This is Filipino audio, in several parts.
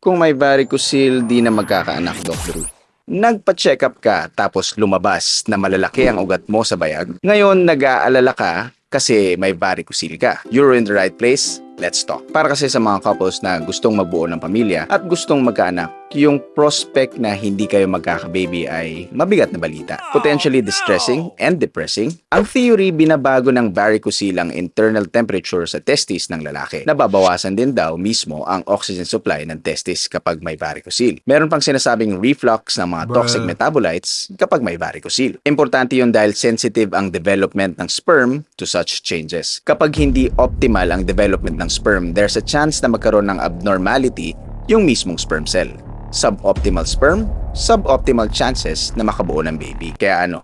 Kung may varicocele, di na magkakaanak, Drew. Nagpa-check up ka tapos lumabas na malalaki ang ugat mo sa bayag. Ngayon, nag-aalala ka kasi may varicocele ka. You're in the right place. Let's talk. Para kasi sa mga couples na gustong magbuo ng pamilya at gustong magkaanak, yung prospect na hindi kayo magkakababy ay mabigat na balita. Potentially distressing and depressing. Ang theory, binabago ng varicocele ang internal temperature sa testis ng lalaki. Nababawasan din daw mismo ang oxygen supply ng testis kapag may varicocele. Meron pang sinasabing reflux ng mga toxic metabolites kapag may varicocele. Importante yun dahil sensitive ang development ng sperm to such changes. Kapag hindi optimal ang development ng sperm, there's a chance na magkaroon ng abnormality yung mismong sperm cell. Suboptimal sperm, suboptimal chances na makabuo ng baby. Kaya ano,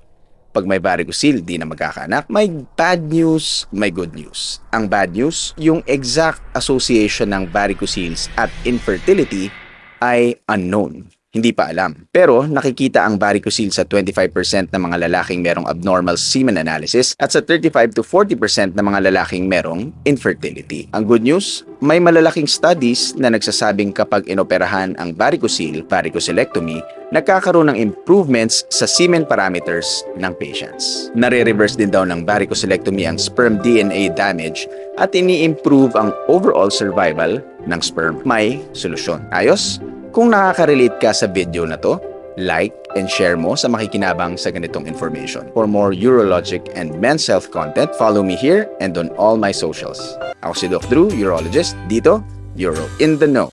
pag may varicocele, di na magkakaanak. May bad news, may good news. Ang bad news, yung exact association ng varicoceles at infertility ay unknown. Hindi pa alam. Pero nakikita ang varicocele sa 25% ng mga lalaking merong abnormal semen analysis at sa 35 to 40% ng mga lalaking merong infertility. Ang good news, may malalaking studies na nagsasabing kapag inoperahan ang varicocele, varicocelectomy, nagkakaroon ng improvements sa semen parameters ng patients. Nare-reverse din daw ng varicocelectomy ang sperm DNA damage at ini-improve ang overall survival ng sperm. May solusyon. Ayos? Kung nakaka-relate ka sa video na to, like and share mo sa makikinabang sa ganitong information. For more urologic and men's health content, follow me here and on all my socials. Ako si Doc Drew, urologist, dito, Euro in the Know.